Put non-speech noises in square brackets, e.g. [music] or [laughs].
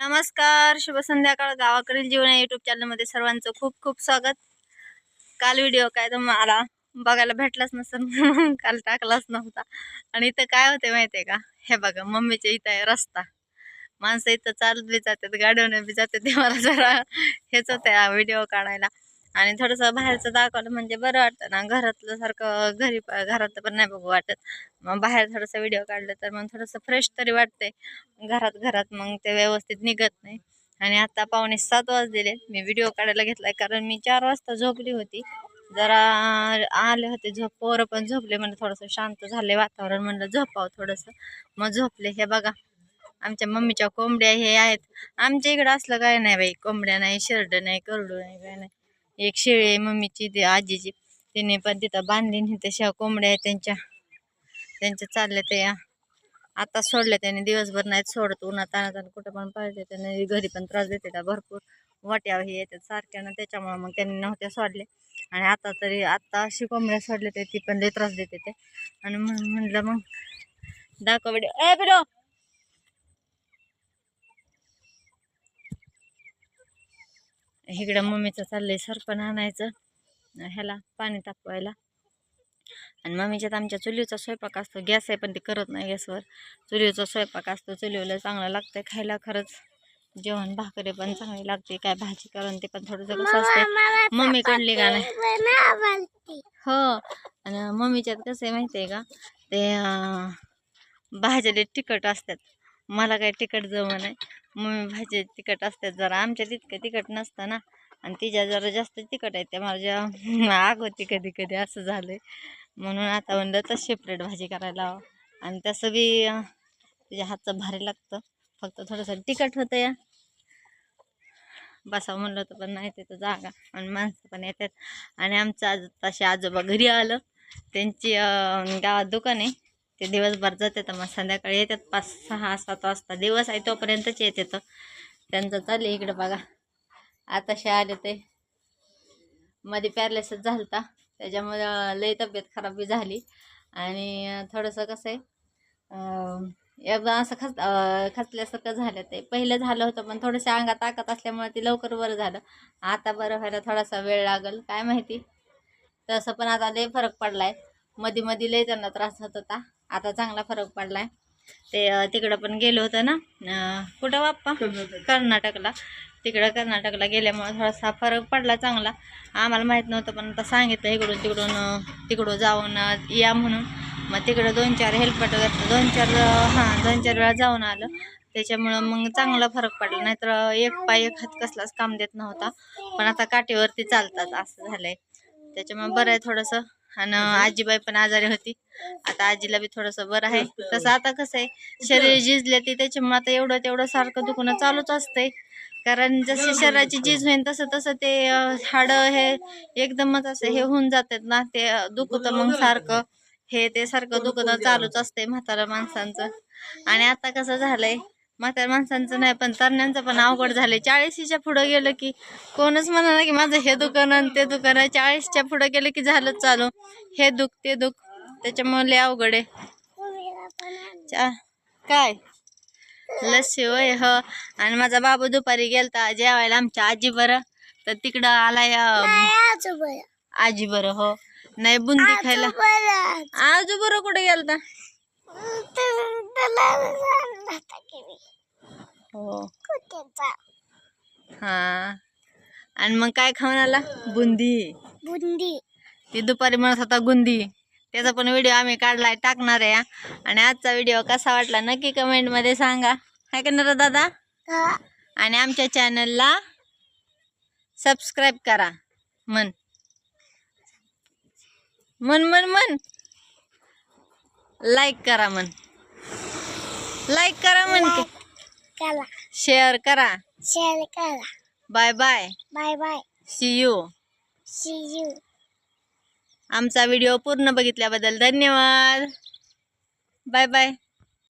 नमस्कार शुभ संध्याकाळ. गावाकडील जीवन या युट्यूब चॅनलमध्ये सर्वांचं खूप खूप स्वागत. काल व्हिडिओ काय तुम्हाला बघायला भेटलाच नसतं म्हणून काल टाकलाच नव्हता. आणि इथं काय होते माहिती आहे का? हे बघा मम्मीच्या इथं आहे रस्ता. माणसं इथं चालत बी जातात गाडीवर बी जातात ते मला जरा हेच होतं व्हिडिओ काढायला. आणि थोडंसं बाहेरचं दाखवलं म्हणजे बरं वाटतं ना. घरातलं सारखं घरी घरातलं पण नाही बघू वाटत. मग बाहेर थोडंसं व्हिडिओ काढलं तर मग थोडंसं फ्रेश तरी वाटतंय. घरात घरात मग ते व्यवस्थित निघत नाही. आणि आता पावणे सात वाजलेले. मी व्हिडिओ काढायला घेतलाय कारण मी चार वाजता झोपली होती. जरा आले होते झोप पोरं पण झोपले म्हणजे थोडंसं शांत झाले वातावरण म्हणलं झोपावं थोडंसं. मग झोपले. हे बघा आमच्या मम्मीच्या कोंबड्या हे आहेत. आमच्या इकडं असलं काय नाही बाई. कोंबड्या नाही शर्ट नाही करडू नाही काय नाही. एक शेळी आहे मम्मीची ते आजीची. तिने पण तिथं बांधली नाही तशा कोंबड्या आहेत त्यांच्या. त्यांच्या चालले ते आता सोडल्या त्याने. दिवसभर नाहीत सोडत. उन्हात तानात कुठं पण पाहिजे त्याने. घरी पण त्रास देते त्या भरपूर. वाट्या हे येतात सारख्यानं त्याच्यामुळं मग त्यांनी नव्हत्या सोडले आणि आता तरी आत्ता अशी कोंबड्या सोडले ते ती पण लई त्रास देते ते. आणि म्हणलं मग दाखवडे ए पिलो इकडं मम्मीचं चाललंय सरपण आणायचं ह्याला पाणी तापवायला. आणि मम्मीच्यात आमच्या चुलीचा स्वयंपाक असतो गॅस आहे पण ते करत नाही गॅसवर. चुलीचा स्वयंपाक असतो चुलीवलं चांगलं लागतं खायला खरंच. जेवण भाकरी पण चांगली लागते काय भाजी करून ते पण थोडंसं कसं असतं मम्मी कडली का नाही? हो आणि मम्मीच्यात कसं आहे माहिती आहे का? ते भाज्याले तिखट असतात. मला काही तिखट जमं नाही. मम्मी भाजी तिखट असतात. जरा आमच्या तितकं तिखट नसतं ना. आणि तिच्या जरा जास्त तिखट आहे त्या माझ्या [laughs] आग होती कधी कधी असं झालं म्हणून आता म्हणलं तर सेपरेट भाजी करायला आणि तसं बी तुझ्या तिच्या हातचं भारी लागतं. फक्त थोडंसं तिखट होतं या. बसावं म्हणलं तर पण नाही तिथं जागा. आणि माणसं पण येतात. आणि आमचं आज तसे आजोबा घरी आलं. त्यांची गावात दुकान आहे. ते दिवसभर जातात मग संध्याकाळी येतात पाच सहा सात वाजता. दिवस आहे तोपर्यंतच येत येतं त्यांचं चालले इकडं बघा. आताशे आले ते. मध्ये पॅरलेसच झालता. त्याच्यामुळं लई तब्येत खराब बी झाली. आणि थोडंसं कसं आहे एकदा असं खच खचल्यासारखं झालं ते. पहिलं झालं होतं पण थोडंसं अंगात ताकद असल्यामुळे ते लवकर बरं झालं. आता बरं व्हायला थोडासा वेळ लागेल. काय माहिती? तसं पण आता लई फरक पडला आहे मध्ये मध्ये लई त्यांना त्रास होत होता. आता चांगला फरक पडला आहे ते तिकडं पण गेलो होतं ना कुठं बाप्पा कर्नाटकला. तिकडं कर्नाटकला गेल्यामुळे थोडासा फरक पडला चांगला. आम्हाला माहीत नव्हतं पण आता सांगितलं इकडून तिकडून अं, तिकडं जाऊन या म्हणून. मग तिकडं दोन चार हेल्पट दोन चार हां दोन चार वेळा जाऊन आलं. त्याच्यामुळं मग चांगला फरक पडला. नाहीतर एक पाय एक हात कसलाच काम देत नव्हता. पण आता काठीवरती चालतात असं झालंय. त्याच्यामुळे बरं आहे थोडंसं. आणि आजीबाई पण आजारी होती. आता आजीला बी थोडंसं बरं आहे. तसं आता कसं आहे शरीर झिजले ती त्याच्यामुळे आता एवढं तेवढं सारखं दुखणं चालूच असतंय. कारण जशी शरीराची झीज होईल तसं तसं ते हाडं हे एकदमच असं हे होऊन जातात ना ते दुखतं मग सारखं. हे ते सारखं दुखणं चालूच असतंय म्हातारा माणसांचं. आणि आता कसं झालंय म्हाताऱ्या माणसांचं नाही पण तरण्यांचं पण अवघड झालंय. चाळीशीच्या पुढं गेलं की कोणच म्हणा की माझं हे दुकान आणि ते दुकान आहे. चाळीसच्या पुढं गेलं की झालं चालू. हे दुख ते दुख. त्याच्यामुळे अवघड आहे. काय? लस्सी होय ह. आणि माझा बाबू दुपारी गेलता जेवायला आमच्या आजी बरं. तर तिकडं आलाय आजी बरं हो. नाही बुंदी खायला. आजू बरं कुठे गेलता? हो. हा. आणि मग काय खाऊन आला? बुंदी. बुंदी. ती दुपारी म्हणत होता गुंदी. त्याचा पण व्हिडिओ आम्ही काढलाय टाकणार आहे. आणि आजचा व्हिडिओ कसा वाटला नक्की कमेंटमध्ये सांगा. हाय का ना दादा? आणि आमच्या चॅनलला सबस्क्राईब करा. मन मन मन मन लाईक करा मन लाईक करा करा. शेअर करा. शेअर करा. Bye bye bye bye see you see you आमचा व्हिडिओ पूर्ण बघितल्याबद्दल धन्यवाद. Bye bye